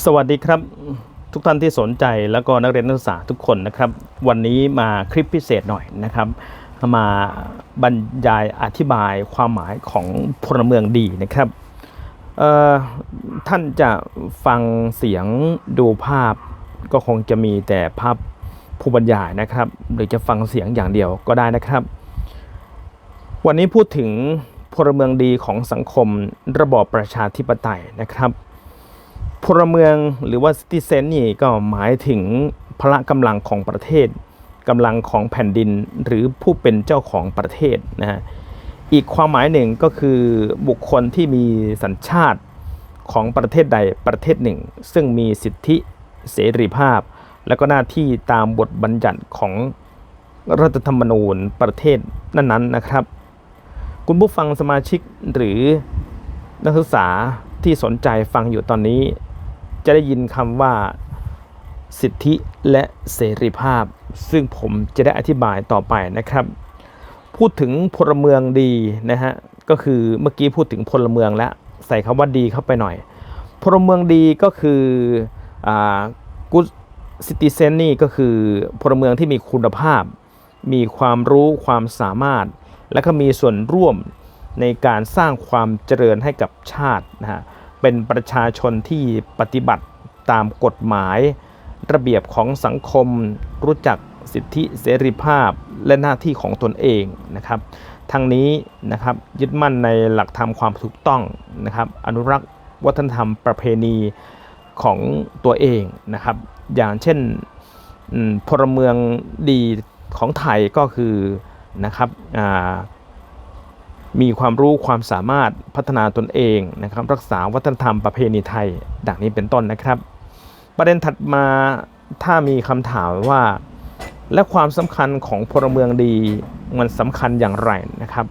สวัสดีครับทุกท่านที่สนใจแล้วก็นักเรียนนักศึกษาทุกคนนะครับ วันนี้มาคลิปพิเศษหน่อยนะครับ มาบรรยายอธิบายความหมายของพลเมืองดีนะครับท่านจะฟังเสียงดูภาพก็คงจะมีแต่ภาพผู้บรรยายนะครับ หรือจะฟังเสียงอย่างเดียวก็ได้นะครับ วันนี้พูดถึงพลเมืองดีของสังคมระบอบประชาธิปไตยนะครับ พลเมืองหรือว่าซิติเซนนี่ก็หมายถึงพละกำลังของประเทศกำลังของแผ่นดินหรือผู้เป็นเจ้าของประเทศนะฮะอีกความหมายหนึ่งก็คือบุคคลที่มีสัญชาติของประเทศใดประเทศหนึ่ง ซึ่งมีสิทธิเสรีภาพ และก็หน้าที่ตามบทบัญญัติของรัฐธรรมนูญประเทศนั้นๆนะครับ คุณผู้ฟังสมาชิกหรือนักศึกษาที่สนใจฟังอยู่ตอนนี้ จะได้ยินคำว่าสิทธิและเสรีภาพ ซึ่งผมจะได้อธิบายต่อไปนะครับ พูดถึงพลเมืองดีนะฮะก็คือเมื่อกี้พูดถึงพลเมืองแล้วใส่คำว่าดีเข้าไปหน่อย พลเมืองดีก็คืออ่า good citizen นี่ก็คือพลเมืองที่มีคุณภาพ มีความรู้ความสามารถ และก็มีส่วนร่วมในการสร้างความเจริญให้กับชาตินะฮะ เป็นประชาชนที่ปฏิบัติตามกฎหมาย ระเบียบของสังคม รู้จักสิทธิเสรีภาพและหน้าที่ของตนเองนะครับทั้งนี้นะครับยึดมั่นในหลักธรรมความถูกต้องนะครับ อนุรักษ์วัฒนธรรมประเพณีของตัวเองนะครับ อย่างเช่นพลเมืองดีของไทยก็คือนะครับอ่า มีความรู้ความสามารถพัฒนาตนเองนะครับรักษาวัฒนธรรมประเพณีไทย ดังนี้เป็นต้นนะครับ ประเด็นถัดมาถ้ามีคำถามว่า และความสำคัญของพลเมืองดีมันสำคัญอย่างไรนะครับ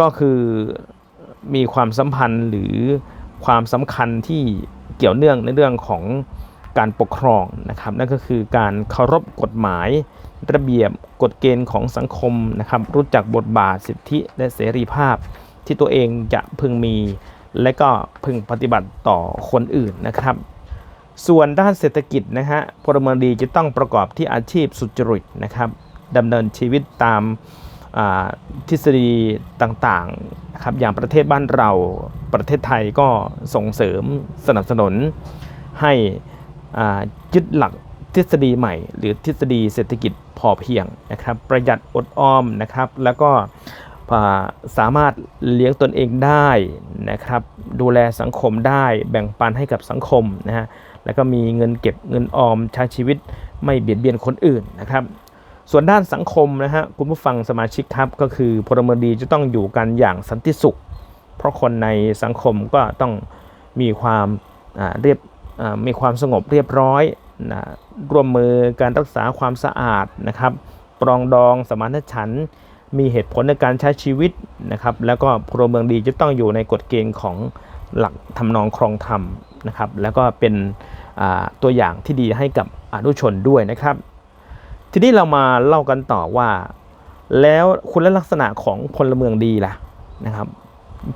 ก็คือมีความสัมพันธ์หรือความสำคัญที่เกี่ยวเนื่องในเรื่องของการปกครองนะครับนั่นก็คือการเคารพกฎหมาย ระเบียบกฎเกณฑ์ของสังคมนะครับ รู้จักบทบาทสิทธิและเสรีภาพ ที่ตัวเองจะพึงมี และก็พึงปฏิบัติต่อคนอื่นนะครับ ส่วนด้านเศรษฐกิจนะฮะพลเมืองดีจะต้องประกอบที่อาชีพสุจริตนะครับดำเนินชีวิตตามทฤษฎีต่างๆนะครับอย่างประเทศบ้านเราประเทศไทยก็ส่งเสริมสนับสนุนให้ยึดหลัก ทฤษฎีใหม่ หรือทฤษฎีเศรษฐกิจพอเพียงนะครับ ประหยัดอดออมนะครับ แล้วก็สามารถเลี้ยงตนเองได้นะครับ ดูแลสังคมได้แบ่งปันให้กับสังคมนะฮะแล้วก็มีเงินเก็บเงินออมใช้ชีวิตไม่เบียดเบียนคนอื่นนะครับ ส่วนด้านสังคมนะฮะคุณผู้ฟังสมาชิกครับ ก็คือพลเมืองดีจะต้องอยู่กันอย่างสันติสุข เพราะคนในสังคมก็ต้องมีความเรียบมีความสงบเรียบร้อย นะร่วมมือการรักษาความสะอาดนะครับ ปรองดองสมานฉันท์มีเหตุผลในการใช้ชีวิตนะครับ แล้วก็พลเมืองดีจะต้องอยู่ในกฎเกณฑ์ของหลักทำนองครองธรรมนะครับ แล้วก็เป็นตัวอย่างที่ดีให้กับอนุชนด้วยนะครับ ทีนี้เรามาเล่ากันต่อว่า แล้วคุณลักษณะของพลเมืองดีล่ะนะครับ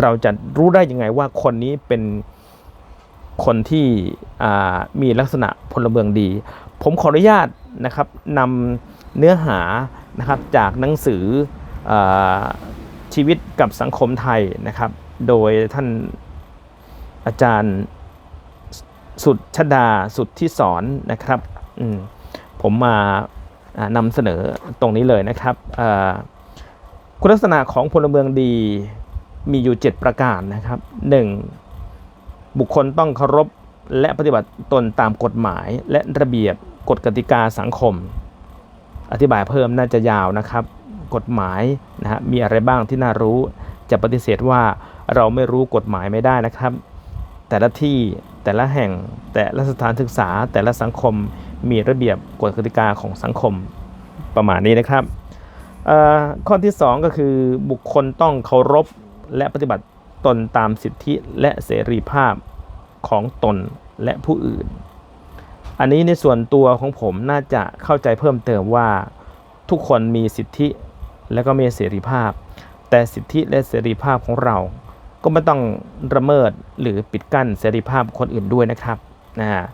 เราจะรู้ได้ยังไงว่าคนนี้เป็น คนที่มีลักษณะพลเมืองดี ผมขออนุญาตนะครับนำเนื้อหานะครับจากหนังสืออชีวิตกับสังคมไทยนะครับ โดยท่านอาจารย์สุดชดาสุดที่สอนนะครับมผมมานำเสนอตรงนี้เลยนะครับคุณลักษณะของพลเมืองดีมีอยู่ 7 ประการนะครับ 1. บุคคลต้องเคารพและปฏิบัติตนตามกฎหมายและระเบียบกฎกติกาสังคม อธิบายเพิ่มน่าจะยาวนะครับ กฎหมายนะฮะมีอะไรบ้างที่น่ารู้จะปฏิเสธว่าเราไม่รู้กฎหมายไม่ได้นะครับ แต่ละที่แต่ละแห่งแต่ละสถานศึกษา แต่ละสังคมมีระเบียบกฎกติกาของสังคมประมาณนี้นะครับข้อที่ 2 ก็คือบุคคลต้องเคารพและปฏิบัติ ตนตามสิทธิและเสรีภาพของตนและผู้อื่น อันนี้ในส่วนตัวของผมน่าจะเข้าใจเพิ่มเติมว่า ทุกคนมีสิทธิและก็มีเสรีภาพ แต่สิทธิและเสรีภาพของเรา ก็ไม่ต้องระเมิดหรือปิดกั้นเสรีภาพคนอื่นด้วยนะครับนะฮะ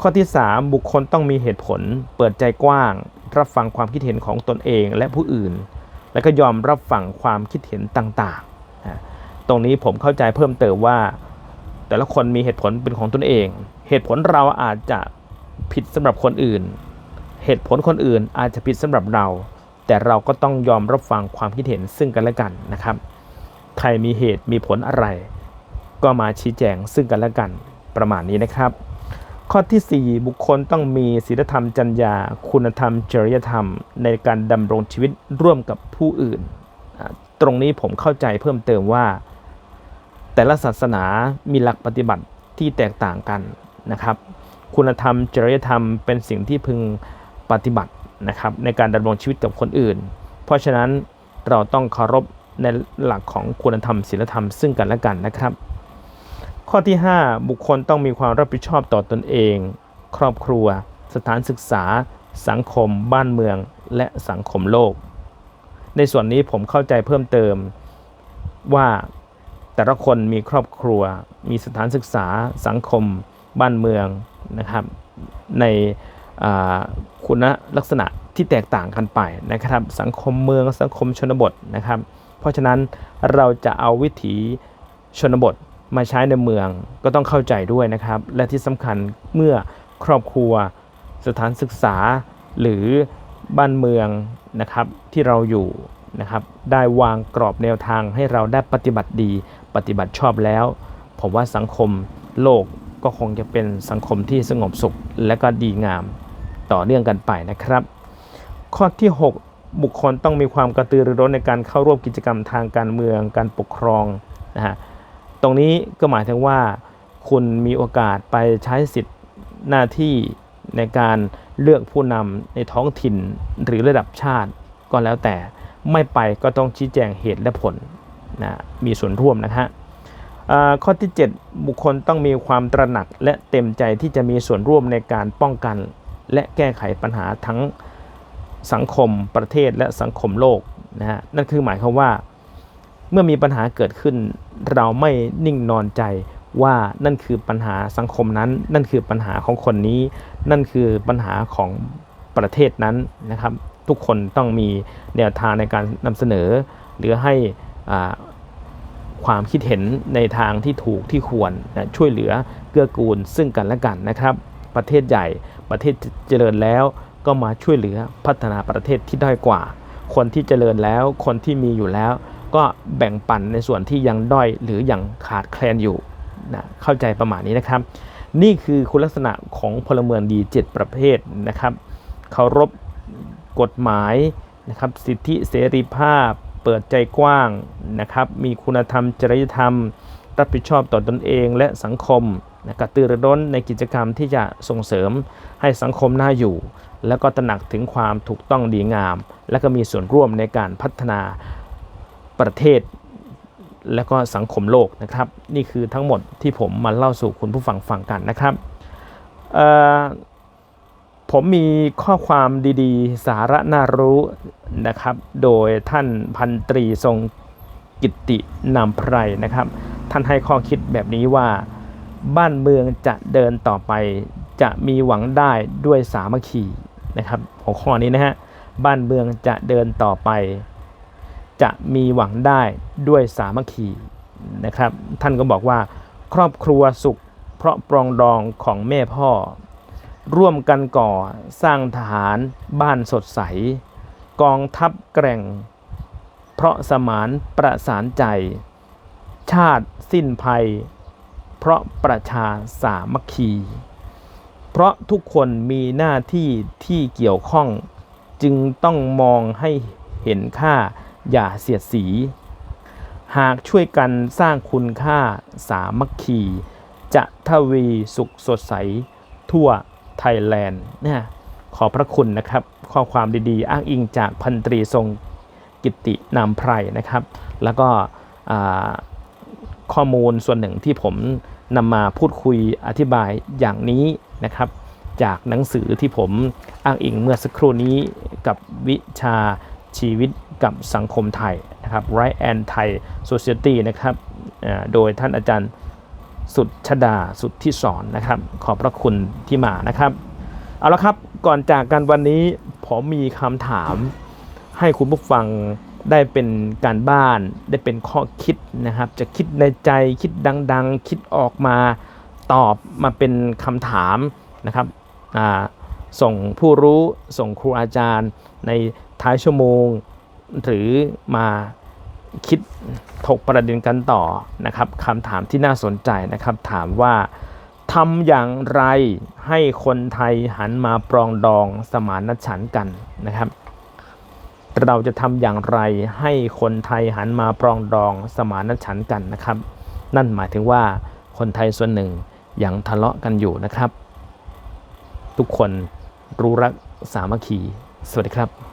ข้อที่ 3 บุคคลต้องมีเหตุผล เปิดใจกว้าง รับฟังความคิดเห็นของตนเองและผู้อื่น และก็ยอมรับฟังความคิดเห็นต่าง รงนี้ผมเข้าใจเพิ่มเติมว่า แต่ละคนมีเหตุผลเป็นของตนเอง เหตุผลเราอาจจะผิดสำหรับคนอื่น เหตุผลคนอื่นอาจจะผิดสำหรับเรา แต่เราก็ต้องยอมรับฟังความคิดเห็นซึ่งกันและกันนะครับ ใครมีเหตุมีผลอะไร ก็มาชี้แจงซึ่งกันและกันประมาณนี้นะครับ ข้อทีสี่4 บุคคลต้องมีศีลธรรมจรรยา คุณธรรม จริยธรรม ในการดำรงชีวิตร่วมกับผู้อื่น ตรงนี้ผมเข้าใจเพิ่มเติมว่า แต่ละศาสนามีหลักปฏิบัติที่แตกต่างกันนะครับ คุณธรรมจริยธรรมเป็นสิ่งที่พึงปฏิบัตินะครับในการดำรงชีวิตกับคนอื่น เพราะฉะนั้นเราต้องเคารพในหลักของคุณธรรมศีลธรรมซึ่งกันและกันนะครับ ข้อที่ 5 บุคคลต้องมีความรับผิดชอบต่อตนเอง ครอบครัว สถานศึกษา สังคม บ้านเมือง และสังคมโลก ในส่วนนี้ผมเข้าใจเพิ่มเติมว่า แต่ละคนมีครอบครัว มีสถานศึกษาสังคม บ้านเมืองนะครับในคุณลักษณะที่แตกต่างกันไปนะครับ สังคมเมืองสังคมชนบทนะครับ เพราะฉะนั้นเราจะเอาวิถีชนบทมาใช้ในเมืองก็ต้องเข้าใจด้วยนะครับ และที่สำคัญเมื่อครอบครัว สถานศึกษา หรือบ้านเมืองนะครับที่เราอยู่นะครับ ได้วางกรอบแนวทางให้เราได้ปฏิบัติดี ปฏิบัติชอบแล้ว ผมว่าสังคมโลกก็คงจะเป็นสังคมที่สงบสุขและก็ดีงามต่อเนื่องกันไปนะครับ ข้อที่ 6 บุคคลต้องมีความกระตือรือร้นในการเข้าร่วมกิจกรรมทางการเมืองการปกครองนะฮะตรงนี้ก็หมายถึงว่า คุณมีโอกาสไปใช้สิทธิ์หน้าที่ในการเลือกผู้นำในท้องถิ่นหรือระดับชาติก็แล้วแต่ไม่ไปก็ต้องชี้แจงเหตุและผล นะมีส่วนร่วมนะฮะข้อที่ 7 บุคคลต้องมีความตระหนักและเต็มใจที่จะมีส่วนร่วมในการป้องกัน และแก้ไขปัญหาทั้งสังคมประเทศและสังคมโลกนะฮะนั่นคือหมายความว่า เมื่อมีปัญหาเกิดขึ้น เราไม่นิ่งนอนใจว่านั่นคือปัญหาสังคมนั้น นั่นคือปัญหาของคนนี้ นั่นคือปัญหาของประเทศนั้นนะครับ ทุกคนต้องมีแนวทางในการนำเสนอ หรือให้ ความคิดเห็นในทางที่ถูกที่ควรนะช่วยเหลือเกื้อกูลซึ่งกันและกันนะครับ ประเทศใหญ่ประเทศเจริญแล้วก็มาช่วยเหลือพัฒนาประเทศที่ด้อยกว่า คนที่เจริญแล้วคนที่มีอยู่แล้ว ก็แบ่งปันในส่วนที่ยังด้อยหรือยังขาดแคลนอยู่นะเข้าใจประมาณนี้นะครับ นี่คือคุณลักษณะของพลเมืองดี 7 ประเภทนะครับเคารพกฎหมายนะครับสิทธิเสรีภาพ เปิดใจกว้างนะครับ มีคุณธรรม จริยธรรม รับผิดชอบต่อตนเองและสังคมนะกระตือรือร้นในกิจกรรมที่จะส่งเสริมให้สังคมน่าอยู่ แล้วก็ตระหนักถึงความถูกต้องดีงาม และก็มีส่วนร่วมในการพัฒนาประเทศ และก็สังคมโลกนะครับ นี่คือทั้งหมดที่ผมมาเล่าสู่คุณผู้ฟังฟังกันนะครับเอ่อ ผมมีข้อความดีๆ สาระน่ารู้นะครับ โดยท่านพันตรีทรงกิตินามไพรนะครับ ท่านให้ข้อคิดแบบนี้ว่า บ้านเมืองจะเดินต่อไป จะมีหวังได้ด้วยสามัคคีนะครับหัวข้อนี้นะฮะบ้านเมืองจะเดินต่อไป จะมีหวังได้ด้วยสามัคคีนะครับ ท่านก็บอกว่า ครอบครัวสุขเพราะปรองดองของแม่พ่อ ร่วมกันก่อสร้างทหารบ้านสดใส กองทัพแกร่ง เพราะสมานประสานใจ ชาติสิ้นภัย เพราะประชาสามัคคี เพราะทุกคนมีหน้าที่ที่เกี่ยวข้อง จึงต้องมองให้เห็นค่าอย่าเสียดสี หากช่วยกันสร้างคุณค่าสามัคคี จะทวีสุขสดใสทั่ว ไทยแลนด์เนี่ยขอพระคุณนะครับ ข้อความดีๆ อ้างอิงจากพันตรีทรงกิตินามไพรนะครับ แล้วก็ข้อมูลส่วนหนึ่งที่ผมนำมาพูดคุยอธิบายอย่างนี้นะครับ จากหนังสือที่ผมอ้างอิงเมื่อสักครู่นี้กับวิชาชีวิตกับสังคมไทยนะครับ Right and Thai Society นะครับโดยท่านอาจารย์ สุดชดาสุดที่สอนนะครับ ขอบพระคุณที่มานะครับ เอาละครับก่อนจากกันวันนี้ผมมีคำถามให้คุณผู้ฟังได้เป็นการบ้านได้เป็นข้อคิดนะครับ จะคิดในใจคิดดัง ๆ คิดออกมาตอบมาเป็นคำถามนะครับส่งผู้รู้ส่งครูอาจารย์ในท้ายชั่วโมง หรือมา คิดถกประเด็นกันต่อนะครับคำถามที่น่าสนใจนะครับ ถามว่าทำอย่างไรให้คนไทยหันมาปรองดองสมานฉันท์กันนะครับ เราจะทำอย่างไรให้คนไทยหันมาปรองดองสมานฉันท์กันนะครับ นั่นหมายถึงว่าคนไทยส่วนหนึ่งยังทะเลาะกันอยู่นะครับ ทุกคนรู้รักสามัคคี สวัสดีครับ